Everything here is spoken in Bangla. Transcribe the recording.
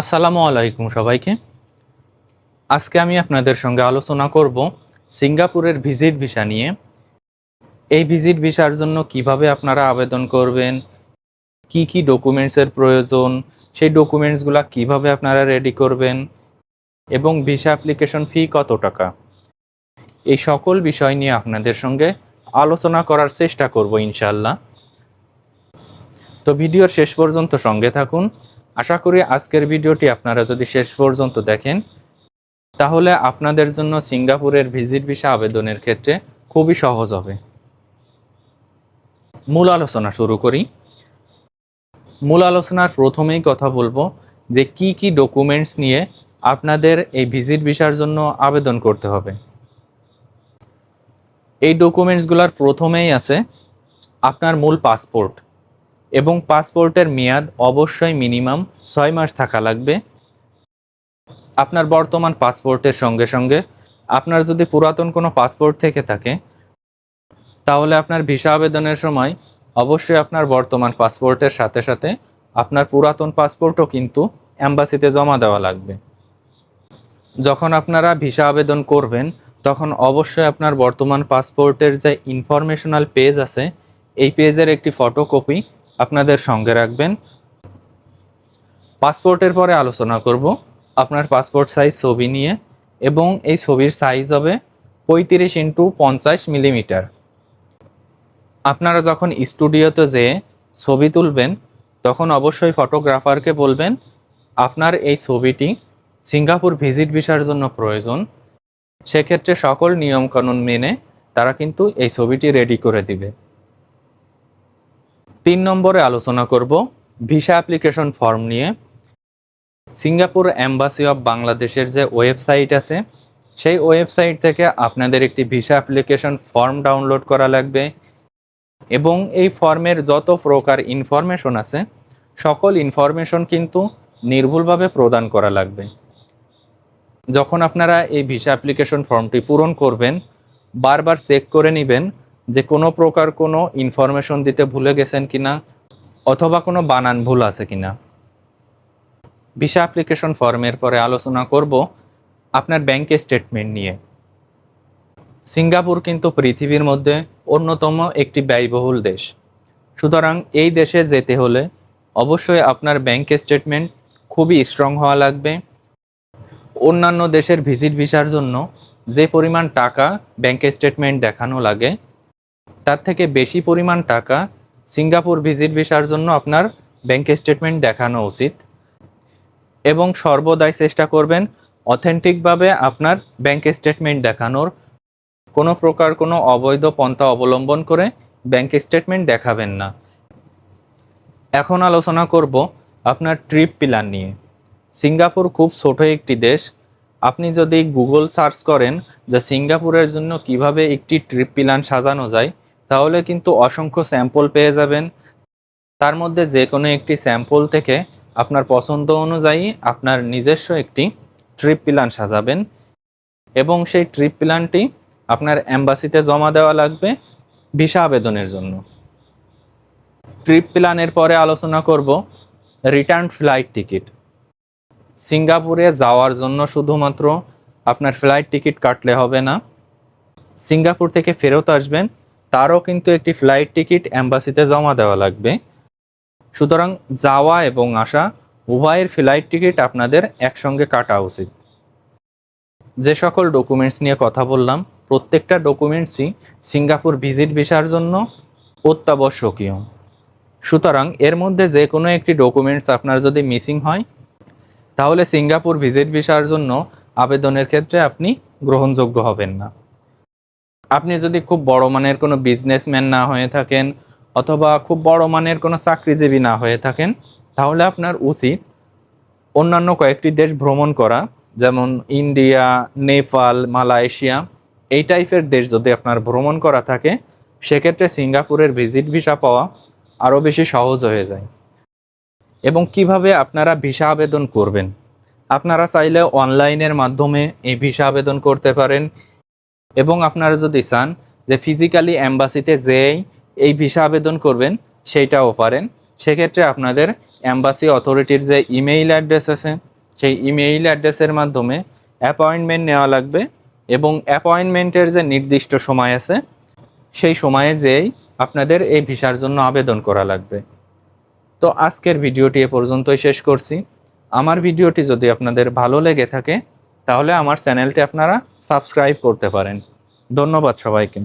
আসসালামু আলাইকুম সবাইকে। আজকে আমি আপনাদের সঙ্গে আলোচনা করব সিঙ্গাপুরের ভিজিট ভিসা নিয়ে। এই ভিজিট ভিসার জন্য কীভাবে আপনারা আবেদন করবেন, কি কি ডকুমেন্টসের প্রয়োজন, সেই ডকুমেন্টসগুলো কীভাবে আপনারা রেডি করবেন, এবং ভিসা অ্যাপ্লিকেশন ফি কত টাকা। এই সকল বিষয় নিয়ে আপনাদের সঙ্গে আলোচনা করার চেষ্টা করব ইনশাল্লাহ তো ভিডিওর শেষ পর্যন্ত সঙ্গে থাকুন। আশা করি আজকের ভিডিওটি আপনারা যদি শেষ পর্যন্ত দেখেন, তাহলে আপনাদের জন্য সিঙ্গাপুরের ভিজিট ভিসা আবেদনের ক্ষেত্রে খুবই সহজ হবে। মূল আলোচনা শুরু করি। মূল আলোচনার প্রথমেই কথা বলব যে কি কি ডকুমেন্টস নিয়ে আপনাদের এই ভিজিট ভিসার জন্য আবেদন করতে হবে। এই ডকুমেন্টসগুলোর প্রথমেই আছে আপনার মূল পাসপোর্ট। এবং পাসপোর্টের মেয়াদ অবশ্যই মিনিমাম ছয় মাস থাকা লাগবে। আপনার বর্তমান পাসপোর্টের সঙ্গে সঙ্গে আপনার যদি পুরাতন কোনো পাসপোর্ট থেকে থাকে, তাহলে আপনার ভিসা আবেদনের সময় অবশ্যই আপনার বর্তমান পাসপোর্টের সাথে সাথে আপনার পুরাতন পাসপোর্টও কিন্তু অ্যাম্বাসিতে জমা দেওয়া লাগবে। যখন আপনারা ভিসা আবেদন করবেন, তখন অবশ্যই আপনার বর্তমান পাসপোর্টের যে ইনফরমেশনাল পেজ আছে, এই পেজের একটি ফটোকপি আপনাদের সঙ্গে রাখবেন। পাসপোর্টের পরে আলোচনা করব। আপনার পাসপোর্ট সাইজ ছবি নিয়ে এবং এই ছবির সাইজ হবে পঁয়ত্রিশ ইন্টু পঞ্চাশ মিলিমিটার। আপনারা যখন স্টুডিওতে যেয়ে ছবি তুলবেন, তখন অবশ্যই ফটোগ্রাফারকে বলবেন, আপনার এই ছবিটি সিঙ্গাপুর ভিজিট ভিসার জন্য প্রয়োজন। সেক্ষেত্রে সকল নিয়মকানুন মেনে তারা কিন্তু এই ছবিটি রেডি করে দিবে। তিন নম্বরে আলোচনা করব ভিসা অ্যাপ্লিকেশন ফর্ম নিয়ে। সিঙ্গাপুর অ্যাম্বাসি অফ বাংলাদেশের যে ওয়েবসাইট আছে, সেই ওয়েবসাইট থেকে আপনাদের একটি ভিসা অ্যাপ্লিকেশন ফর্ম ডাউনলোড করা লাগবে এবং এই ফর্মের যত প্রকার ইনফরমেশন আছে, সকল ইনফরমেশন কিন্তু নির্ভুলভাবে প্রদান করা লাগবে। যখন আপনারা এই ভিসা অ্যাপ্লিকেশন ফর্মটি পূরণ করবেন, বারবার চেক করে নেবেন যে কোনো প্রকার কোনো ইনফরমেশন দিতে ভুলে গেছেন কিনা, অথবা কোনো বানান ভুল আছে কিনা। ভিসা অ্যাপ্লিকেশন ফর্মের পরে আলোচনা করব আপনার ব্যাংক স্টেটমেন্ট নিয়ে। সিঙ্গাপুর কিন্তু পৃথিবীর মধ্যে অন্যতম একটি ব্যয়বহুল দেশ। সুতরাং এই দেশে যেতে হলে অবশ্যই আপনার ব্যাংক স্টেটমেন্ট খুবই স্ট্রং হওয়া লাগবে। অন্যান্য দেশের ভিজিট ভিসার জন্য যে পরিমাণ টাকা ব্যাংক স্টেটমেন্ট দেখানো লাগে তার থেকে বেশি পরিমাণ টাকা সিঙ্গাপুর ভিজিট ভিসার জন্য আপনার ব্যাংক স্টেটমেন্ট দেখানো উচিত। এবং সর্বদাই চেষ্টা করবেন অথেন্টিকভাবে আপনার ব্যাংক স্টেটমেন্ট দেখানোর। কোনো প্রকার কোনো অবৈধ পন্থা অবলম্বন করে ব্যাংক স্টেটমেন্ট দেখাবেন না। এখন আলোচনা করব আপনার ট্রিপ প্ল্যান নিয়ে। সিঙ্গাপুর খুব ছোট একটি দেশ। আপনি যদি গুগল সার্চ করেন যে সিঙ্গাপুরের জন্য কীভাবে একটি ট্রিপ প্ল্যান সাজানো যায় তাহলে কিন্তু অসংখ্য স্যাম্পল পেয়ে যাবেন। তার মধ্যে যে কোনো একটি স্যাম্পল থেকে আপনার পছন্দ অনুযায়ী আপনার নিজস্ব একটি ট্রিপ প্ল্যান সাজাবেন এবং সেই ট্রিপ প্ল্যানটি আপনার অ্যাম্বাসিতে জমা দেওয়া লাগবে ভিসা আবেদনের জন্য। ট্রিপ প্ল্যানের পরে আলোচনা করব রিটার্ন ফ্লাইট টিকিট। সিঙ্গাপুরে যাওয়ার জন্য শুধুমাত্র আপনার ফ্লাইট টিকিট কাটলে হবে না। সিঙ্গাপুর থেকে ফেরত আসবেন তারও কিন্তু একটি ফ্লাইট টিকিট অ্যাম্বাসিতে জমা দেওয়া লাগবে। সুতরাং যাওয়া এবং আসা উভয়ের ফ্লাইট টিকিট আপনাদের একসঙ্গে কাটা উচিত। যে সকল ডকুমেন্টস নিয়ে কথা বললাম, প্রত্যেকটা ডকুমেন্টসই সিঙ্গাপুর ভিজিট ভিসার জন্য অত্যাবশ্যকীয়। সুতরাং এর মধ্যে যে কোনো একটি ডকুমেন্টস আপনার যদি মিসিং হয়, তাহলে সিঙ্গাপুর ভিজিট ভিসার জন্য আবেদনের ক্ষেত্রে আপনি গ্রহণযোগ্য হবেন না। আপনি যদি খুব বড় মানের কোনো বিজনেসম্যান না হয়ে থাকেন অথবা খুব বড় মানের কোনো চাকরিজীবী না হয়ে থাকেন, তাহলে আপনার উচিত অন্যান্য কয়েকটি দেশ ভ্রমণ করা, যেমন ইন্ডিয়া, নেপাল, মালয়েশিয়া, এই টাইপের দেশ যদি আপনার ভ্রমণ করা থাকে, সেক্ষেত্রে সিঙ্গাপুরের ভিজিট ভিসা পাওয়া আরও বেশি সহজ হয়ে যায়। এবং কীভাবে আপনারা ভিসা আবেদন করবেন? আপনারা চাইলে অনলাইনের মাধ্যমে এই ভিসা আবেদন করতে পারেন এবং আপনারা যদি চান যে ফিজিক্যালি অ্যাম্বাসিতে যেই এই ভিসা আবেদন করবেন, সেইটাও পারেন। সেক্ষেত্রে আপনাদের অ্যাম্বাসি অথরিটির যে ইমেইল অ্যাড্রেস আছে, সেই ইমেইল অ্যাড্রেসের মাধ্যমে অ্যাপয়েন্টমেন্ট নেওয়া লাগবে এবং অ্যাপয়েন্টমেন্টের যে নির্দিষ্ট সময় আছে, সেই সময়ে যেই আপনাদের এই ভিসার জন্য আবেদন করা লাগবে। তো আজকের ভিডিওটি এ পর্যন্তই শেষ করছি। আমার ভিডিওটি যদি আপনাদের ভালো লেগে থাকে তাহলে আমার চ্যানেলটি আপনারা সাবস্ক্রাইব করতে পারেন। ধন্যবাদ সবাইকে।